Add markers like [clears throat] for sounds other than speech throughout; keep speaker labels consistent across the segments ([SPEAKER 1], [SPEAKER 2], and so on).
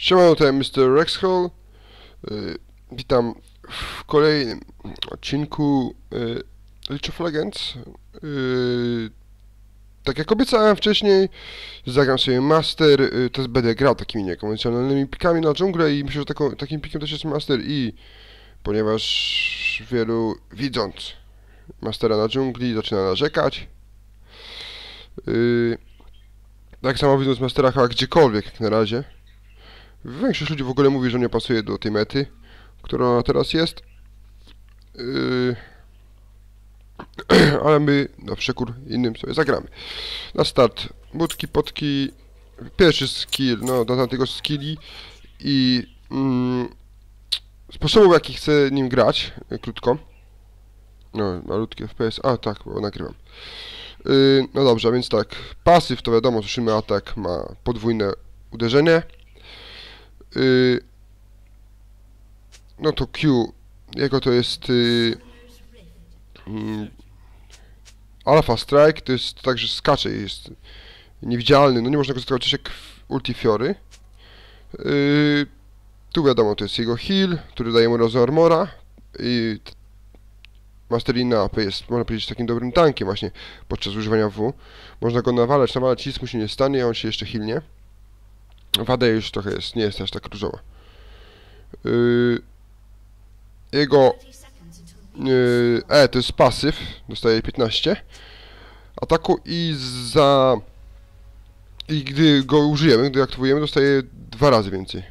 [SPEAKER 1] Siemano, tutaj Mr. Rexhall. Y, Witam w kolejnym odcinku y, League of Legends. Y, Tak jak obiecałem wcześniej, zagram sobie Master, to będę grał takimi niekonwencjonalnymi pikami na dżunglę i myślę, że taką, takim pikiem też jest Master i ponieważ wielu widząc Mastera na dżungli zaczyna narzekać, tak samo widząc Mastera chyba gdziekolwiek jak na razie, Większość ludzi w ogóle mówi, że nie pasuje do tej mety, która teraz jest. Yy... [clears throat] Ale my na przekór innym sobie zagramy. Na start budki, potki, pierwszy skill, no dodam tego skilli i mm, sposobów jaki chcę nim grać, krótko. No, malutki FPS, a tak, bo nagrywam. Yy, no dobrze, a więc tak, pasyw to wiadomo, słyszymy atak, ma podwójne uderzenie. Y, no to Q, jego to jest y, mm, Alpha Strike, to jest tak, że skacze, jest niewidzialny, no nie można go zaatakować jak Ulti Fiory. Y, tu wiadomo, to jest jego heal, który daje mu rozo armora i Masterina jest, można powiedzieć, takim dobrym tankiem właśnie podczas używania W. Można go nawalać, nawalać, nic mu się nie stanie, a on się jeszcze healnie. Wada już trochę jest, nie jest aż tak różowa. Yy, jego yy, E to jest pasyw, dostaje 15 ataku i za i gdy go użyjemy, gdy aktywujemy, dostaje dwa razy więcej.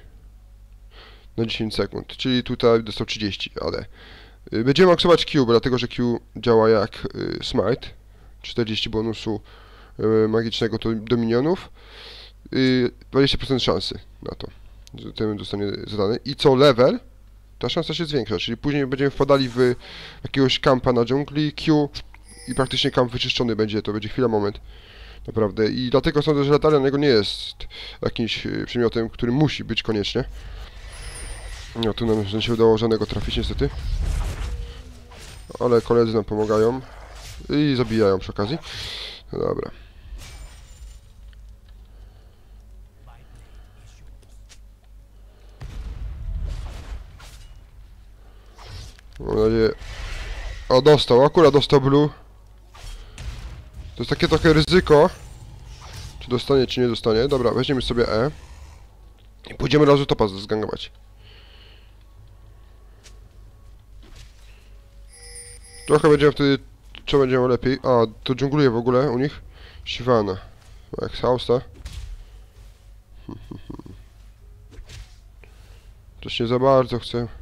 [SPEAKER 1] Na 10 sekund, czyli tutaj dostał 30, ale yy, będziemy maksować Q, dlatego, że Q działa jak yy, smite. 40 bonusu yy, magicznego do, minionów y, 20% szansy na to, że ten zostanie zadany. I co level, ta szansa się zwiększa, czyli później będziemy wpadali w jakiegoś kampa na dżungli, Q i praktycznie kamp wyczyszczony będzie, to będzie chwila, moment. Naprawdę. I dlatego sądzę, że lataria niego nie jest jakimś y, przedmiotem, który musi być koniecznie. No, tu nam się udało żadnego trafić niestety. Ale koledzy nam pomagają. I zabijają przy okazji. No dobra. Mam nadzieję... O, dostał, akurat dostał blue. To jest takie trochę ryzyko. Czy dostanie, czy nie dostanie. Dobra, weźmiemy sobie E. I pójdziemy razu topa zgangować. Trochę będziemy wtedy... Co będziemy lepiej? A, to dżungluje w ogóle u nich. Siwana. Jak Hausta. [laughs] Też nie za bardzo chcę.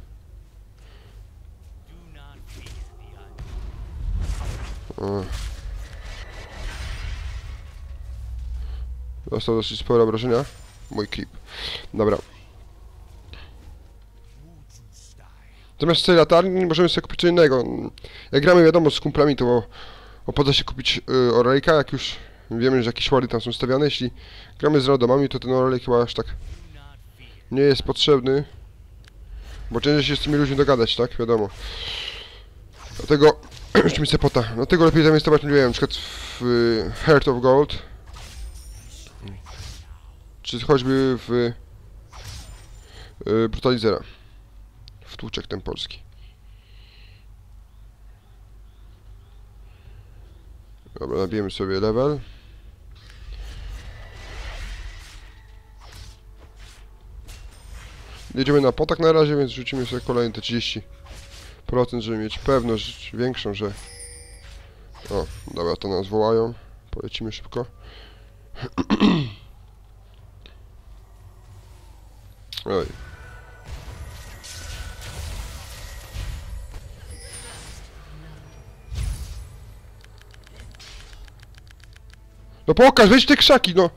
[SPEAKER 1] Dostał dosyć spore obrażenia. Mój creep. Dobra. Zamiast tej latarni możemy sobie kupić co innego. Jak gramy wiadomo z kumplami, to opłaca się kupić y, orejka, jak już wiemy, że jakieś wardy tam są stawiane. Jeśli gramy z randomami, to ten orejek chyba aż tak nie jest potrzebny. Bo ciężej się z tymi ludźmi dogadać, tak? Wiadomo. Dlatego już mi sepota. Dlatego lepiej zainwestować, nie wiem, na przykład w Heart of Gold. Czy choćby w y, Brutalizera. W tłuczek ten polski. Dobra, nabijemy sobie level. Jedziemy na potak na razie, więc rzucimy sobie kolejne te 30 procent, żeby mieć pewność większą, że... O, dobra, to nas wołają. Polecimy szybko. [clears throat] Oj. No pokaż, weź te krzaki, no!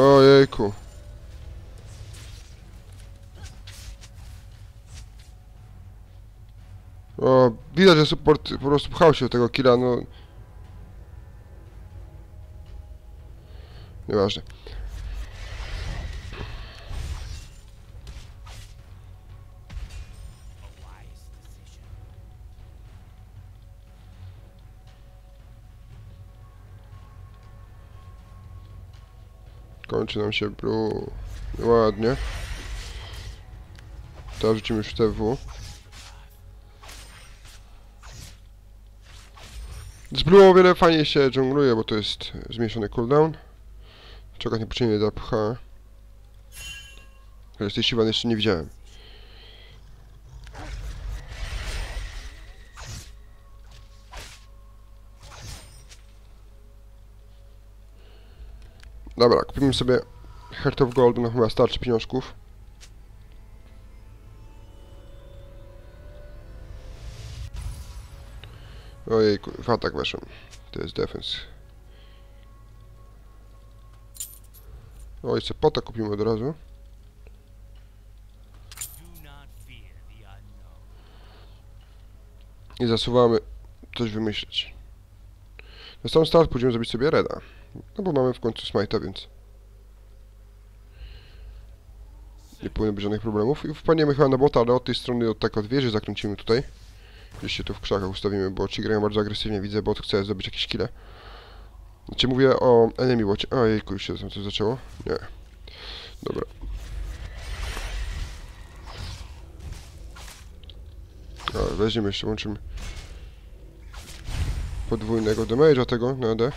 [SPEAKER 1] Ojejku. O, widać, że support po prostu pchał się do tego killa, no... Nieważne. Kończy nam się blue. Ładnie. Teraz rzucimy już TW. Z blue o wiele fajniej się dżungluje, bo to jest zmniejszony cooldown. Czego nie poczynię do pcha. Chociaż tej Siwan jeszcze nie widziałem. Kupimy sobie Heart of Gold, no chyba starczy pieniążków. Ojejku, w atak weszłem. To jest defense. O, jeszcze pota kupimy od razu. I zasuwamy coś wymyśleć. Na sam start pójdziemy zrobić sobie reda. No bo mamy w końcu smite'a, więc... Nie powinno być żadnych problemów. I wpadniemy chyba na bota, ale od tej strony, od tak od wieży zakręcimy tutaj. Gdzieś się tu w krzakach ustawimy, bo ci grają bardzo agresywnie. Widzę, bot chce zdobyć jakieś kile. Znaczy mówię o enemy bocie. Ojejku, już się coś zaczęło? Nie. Dobra. Ale weźmiemy jeszcze, łączymy podwójnego damage'a tego na D.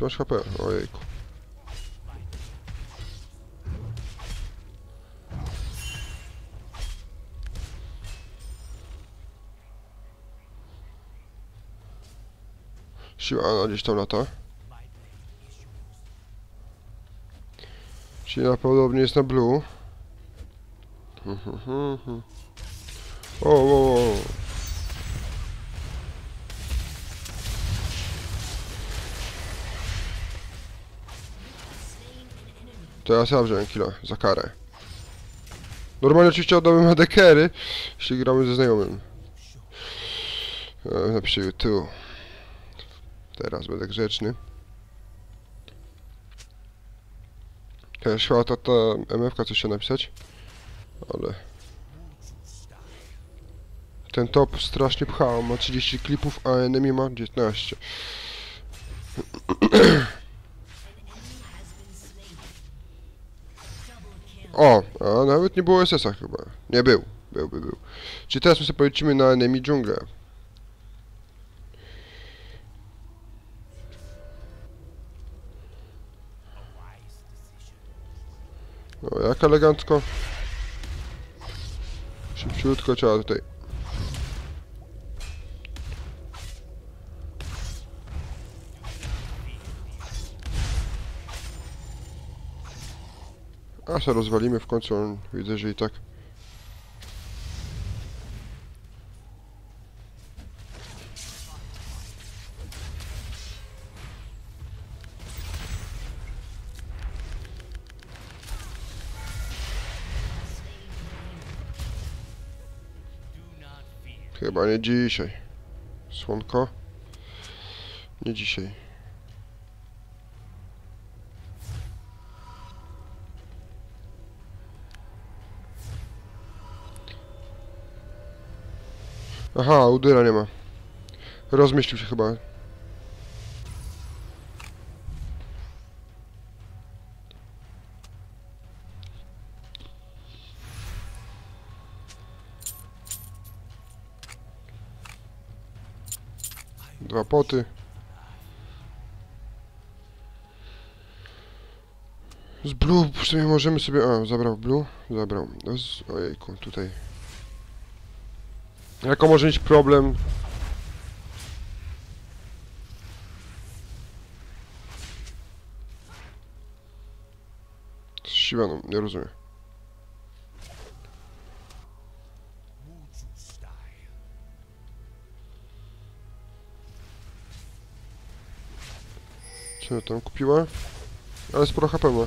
[SPEAKER 1] ty masz HP? Ojejku. Siła Ana gdzieś tam lata. Czyli prawdopodobnie jest na blue. Mhm, mhm, mhm. O, o, o. Teraz ja wziąłem kilo za karę. Normalnie oczywiście oddałbym adekery, jeśli gramy ze znajomym. E, Napiszę tu. Teraz będę grzeczny. Też chyba ta, ta coś chciała napisać. Ale... Ten top strasznie pcha, on ma 30 klipów, a enemy ma 19. [clears throat] O, a nawet nie było SS-a chyba. Nie był, był, był. Czyli teraz my sobie polecimy na enemy dżunglę. No, jak elegancko. Szybciutko trzeba tutaj. A rozwalimy w końcu, on widzę, że i tak. Chyba nie dzisiaj. Słonko? Nie dzisiaj. Aha, udyra nie ma. Rozmyślił się chyba. Dwa poty. Z blue w sumie możemy sobie... A, zabrał blue? Zabrał. No z... Ojejku, tutaj. Jako może mieć problem? Siwaną, nie rozumiem. Co tam kupiła? Ale sporo HP ma.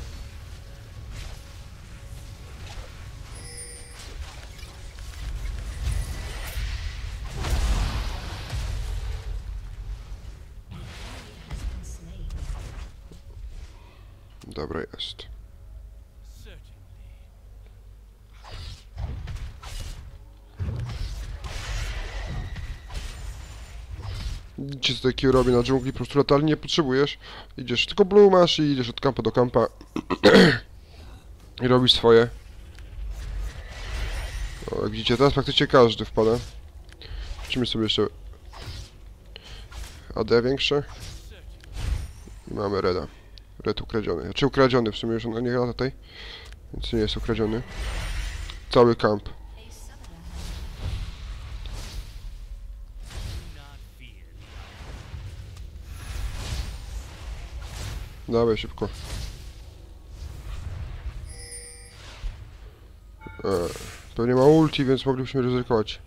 [SPEAKER 1] Co takiego robię na dżungli, po prostu latarni nie potrzebujesz. Idziesz, tylko blue masz i idziesz od kampa do kampa. [clears throat] I robisz swoje. O, jak widzicie, teraz praktycznie każdy wpada. Wrócimy sobie jeszcze AD większe. I mamy Reda. Red ukradziony. Znaczy ukradziony, w sumie już on nie gra tutaj. Więc nie jest ukradziony. Cały kamp. Dawaj szybko. E, pewnie ma ulti, więc moglibyśmy ryzykować.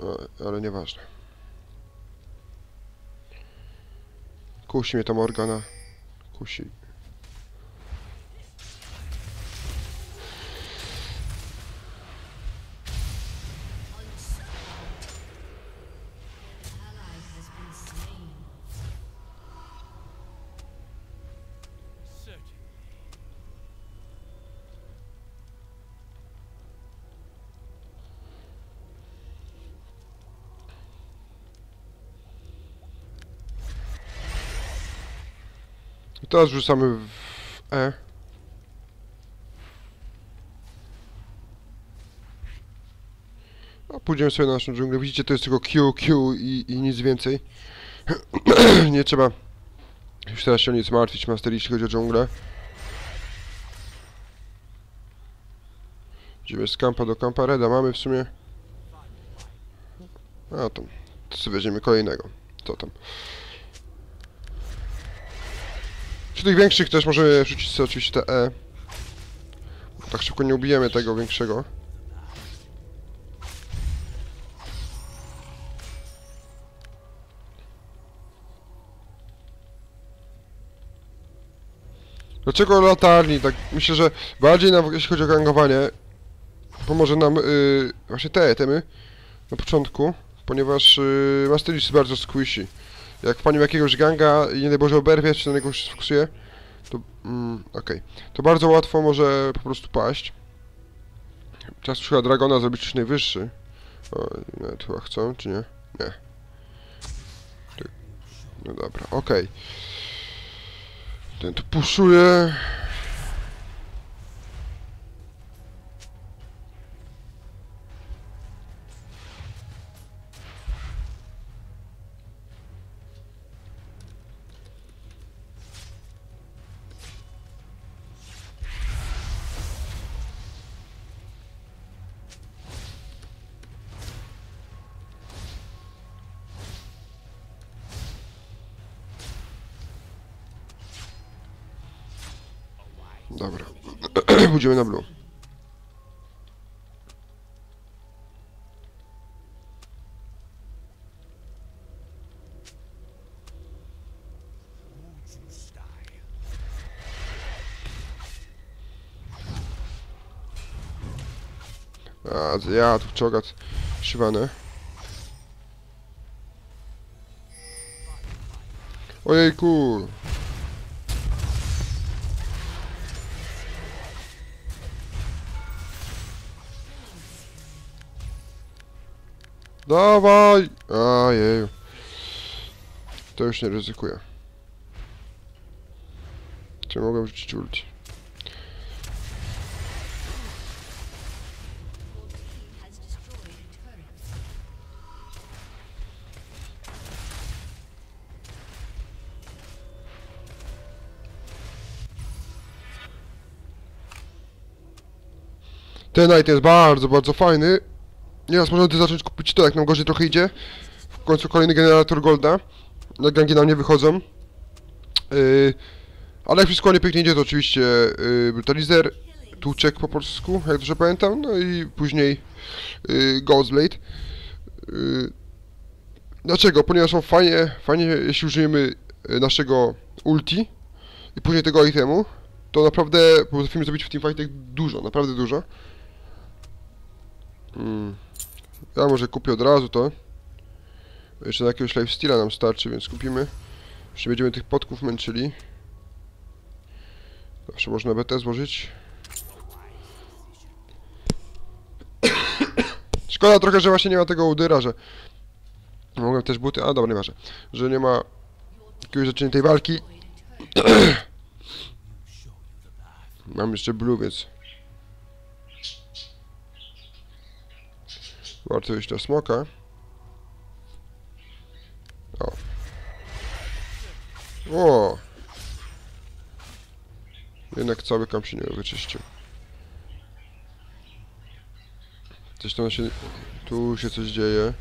[SPEAKER 1] E, ale nieważne. Kusi mnie ta Morgana. Kusi. Teraz rzucamy w E. A pójdziemy sobie na naszą dżunglę. Widzicie, to jest tylko Q, Q i, i nic więcej. [clears throat] Nie trzeba już teraz się o nic martwić, Master, jeśli chodzi o dżunglę. Idziemy z kampa do kampa. Reda mamy w sumie. A tam. To sobie weźmiemy kolejnego. Co tam? Przy tych większych też możemy wrzucić sobie oczywiście te E. Tak szybko nie ubijemy tego większego. Dlaczego latarni? Tak myślę, że bardziej nam, jeśli chodzi o gangowanie, pomoże nam yy, właśnie te temy na początku, ponieważ yy, Master jest bardzo squishy. Jak wpadnie w jakiegoś ganga i nie daj Boże oberwie, czy na niego się sfokusuje, to mm, okej. To bardzo łatwo może po prostu paść. Czas chyba Dragona zrobić już najwyższy. O, nawet chyba chcą, czy nie? Nie. Ty- No dobra, okej. Ten tu puszuje. Dobra. [clears throat] Pójdziemy na blue. A, ja tu czogat szywany. Ojejku. Dawaj! Ojej. To już nie ryzykuję. Czy mogę rzucić ulti? Ten Knight jest bardzo, bardzo fajny. Nieraz można ty zacząć kupić to, jak nam gorzej trochę idzie. W końcu kolejny generator golda. Na gangi nam nie wychodzą. Yy, ale jak wszystko nie pięknie idzie, to oczywiście yy, Brutalizer, Tuczek po polsku, jak dobrze pamiętam, no i później yy, Ghostblade. Yy, dlaczego? Ponieważ są fajnie, fajnie jeśli użyjemy yy, naszego ulti i później tego itemu, to naprawdę potrafimy zrobić w teamfightach dużo, naprawdę dużo. Mm. Ja może kupię od razu to. Jeszcze na jakiegoś lifestyla nam starczy, więc kupimy. Nie będziemy tych podków męczyli. Zawsze można BT złożyć. Szkoda trochę, że właśnie nie ma tego udyra, że Mogłem też buty, a dobra, nieważne. Że nie ma jakiegoś zaczęcia tej walki. [clears throat] Mam jeszcze blue, więc... Warto iść na smoka. O. O! Jednak cały kamp się nie wyczyścił. Coś tam się... Tu się coś dzieje.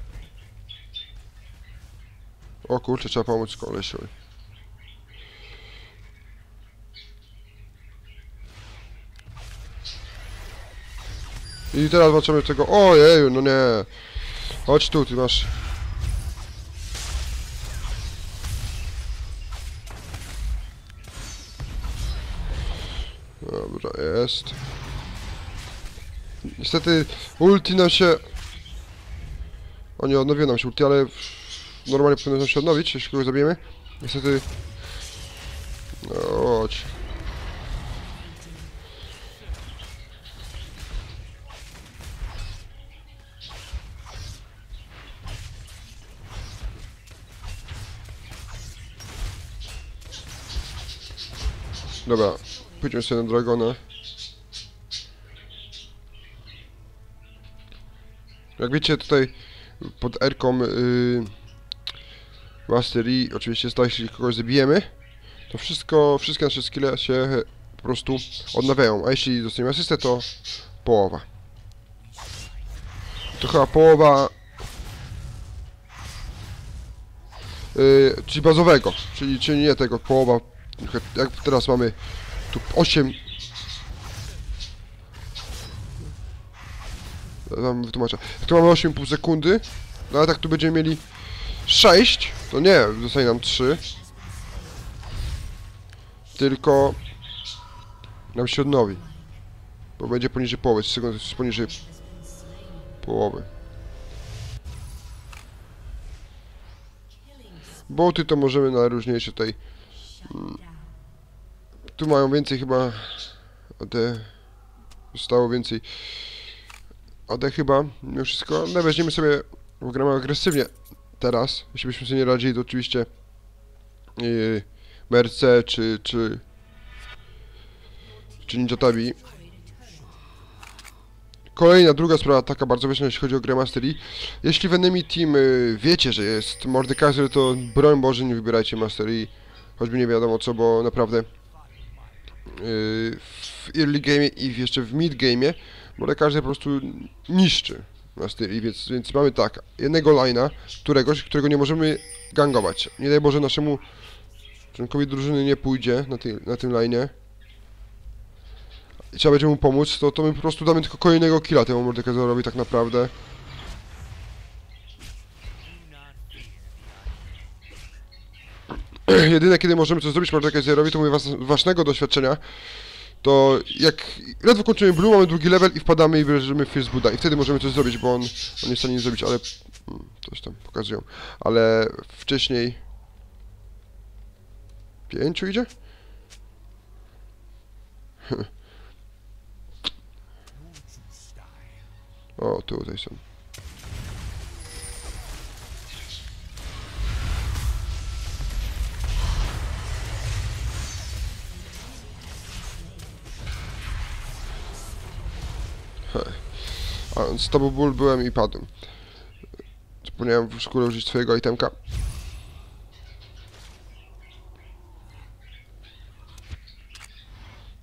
[SPEAKER 1] O kurczę, trzeba pomóc kolesiowi. I teraz zobaczymy tego... Ojeju, no nie! Chodź tu, ty masz... Dobra, jest. Niestety ulti nam się... O nie, odnowiło nam się ulti, ale normalnie powinno się odnowić, jeśli kogoś zabijemy. Niestety... No, chodź. Dobra, pójdźmy sobie na Dragona. Jak wiecie, tutaj pod R-ką yy, Master oczywiście jest tak, jeśli kogoś zabijemy, to wszystko, wszystkie nasze skille się po prostu odnawiają, a jeśli dostaniemy asystę, to połowa. To chyba połowa yy, czyli bazowego, czyli, czyli nie tego, połowa jak teraz mamy tu 8 Ja wam wytłumaczę. Jak tu mamy 8,5 sekundy, no ale tak tu będziemy mieli 6, to nie, zostanie nam 3. Tylko nam się odnowi. Bo będzie poniżej połowy, sekund jest poniżej połowy. Boty to możemy na różniejsze tutaj tu mają więcej chyba AD. Zostało więcej AD chyba, mimo wszystko. No weźmiemy sobie, gramy agresywnie teraz. Jeśli byśmy sobie nie radzili, to oczywiście yy, Merce czy, czy czy Ninja Tabi. Kolejna, druga sprawa, taka bardzo ważna, jeśli chodzi o grę Mastery. Jeśli w enemy team y, wiecie, że jest Mordekaiser, to broń Boże nie wybierajcie Mastery. Choćby nie wiadomo co, bo naprawdę yy, w early game i jeszcze w mid game Mordekaiser po prostu niszczy Mastery, więc, więc mamy tak, jednego line'a, któregoś, którego nie możemy gangować. Nie daj Boże naszemu członkowi drużyny nie pójdzie na, tej, na tym line'ie trzeba będzie mu pomóc, to, to my po prostu damy tylko kolejnego killa temu Mordekaiserowi tak naprawdę. [clears throat] Jedyne kiedy możemy coś zrobić Mordekaiserowi, to mówię was, doświadczenia, to jak ledwo kończymy blue, mamy drugi level i wpadamy i bierzemy First Buddha i wtedy możemy coś zrobić, bo on, on nie jest w stanie nic zrobić, ale mm, coś tam pokazują, ale wcześniej pięciu idzie? [laughs] O, tutaj są. A z tobą ból byłem i padłem. Zapomniałem w szkole użyć twojego itemka.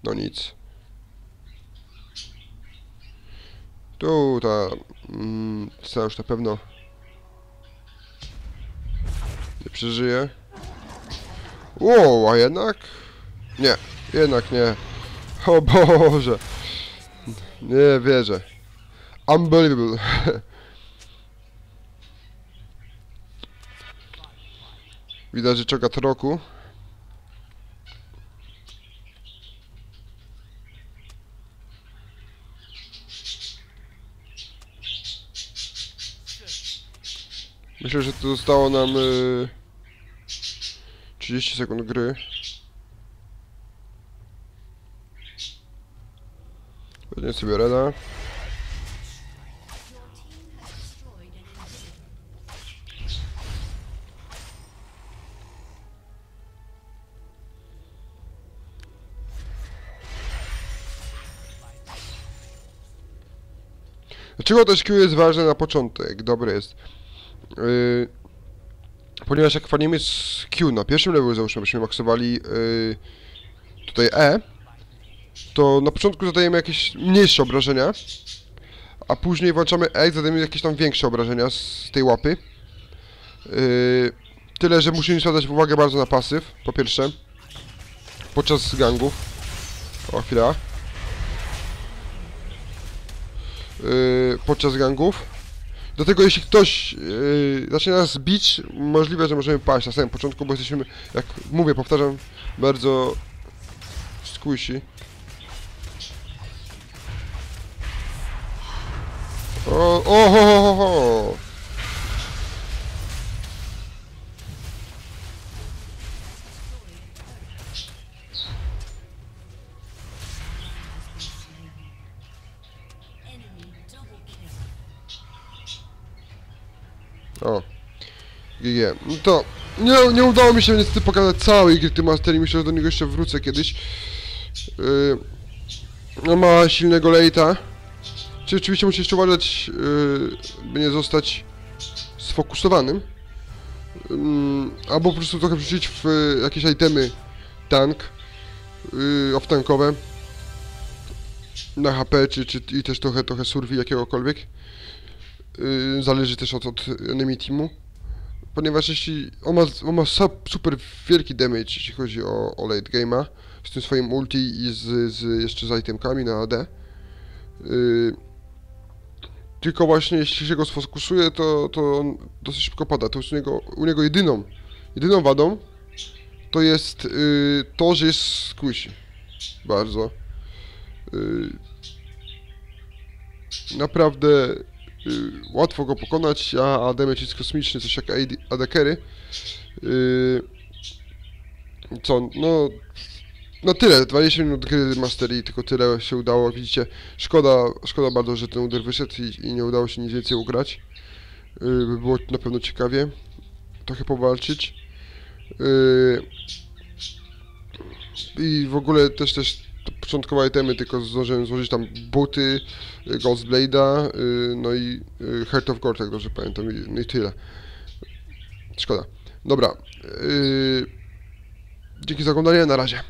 [SPEAKER 1] No nic. Tu ta... Mm, już na pewno... Nie przeżyje. Wow, a jednak... Nie, jednak nie. O Boże. Nie wierzę. Unbelievable. Widać, że czeka troku. Myślę, że to zostało nam y, 30 sekund gry. Weźmiemy sobie Reda. Dlaczego też Q jest ważne na początek? Dobre jest. Yy, ponieważ jak walimy z Q na pierwszym levelu, załóżmy, byśmy maksowali yy, tutaj E, to na początku zadajemy jakieś mniejsze obrażenia, a później włączamy E i zadajemy jakieś tam większe obrażenia z tej łapy. Yy, tyle, że musimy zwracać uwagę bardzo na pasyw, po pierwsze, podczas gangów. O, chwila. Yy, podczas gangów. Do tego jeśli ktoś yy, zaczyna nas bić, możliwe, że możemy paść na samym początku, bo jesteśmy, jak mówię, powtarzam, bardzo squishy. O, o, ho, ho, ho, ho. No to nie, nie udało mi się niestety pokazać całej gry tym Mastery, myślę, że do niego jeszcze wrócę kiedyś. Yy, no ma silnego lejta. Czy oczywiście musi jeszcze uważać, yy, by nie zostać sfokusowanym. Ym, albo po prostu trochę wrzucić w y, jakieś itemy tank, yy, off-tankowe na HP, czy, czy i też trochę, trochę survey jakiegokolwiek. Yy, zależy też od, od enemy teamu. Ponieważ jeśli on ma, on ma sup- super wielki damage, jeśli chodzi o, o late game'a, z tym swoim ulti i z, z jeszcze z itemkami na AD. Yy, tylko właśnie jeśli się go sfokusuje, to, to on dosyć szybko pada. To jest u niego, u niego jedyną, jedyną wadą to jest yy, to, że jest squishy. Bardzo. Yy, naprawdę łatwo go pokonać, a, a damage jest kosmiczny, coś jak AD, AD carry. Y, co, no... No tyle, 20 minut gry Mastery, tylko tyle się udało, widzicie. Szkoda, szkoda bardzo, że ten uder wyszedł i, i nie udało się nic więcej ugrać. Y, by było na pewno ciekawie trochę powalczyć. Y, I w ogóle też też początkowe itemy, tylko zdążyłem złożyć tam buty, y, Ghost Blade'a, y, no i y, Heart of Gore, jak dobrze pamiętam, i, no i tyle. Szkoda. Dobra. Dzięki za oglądanie, na razie.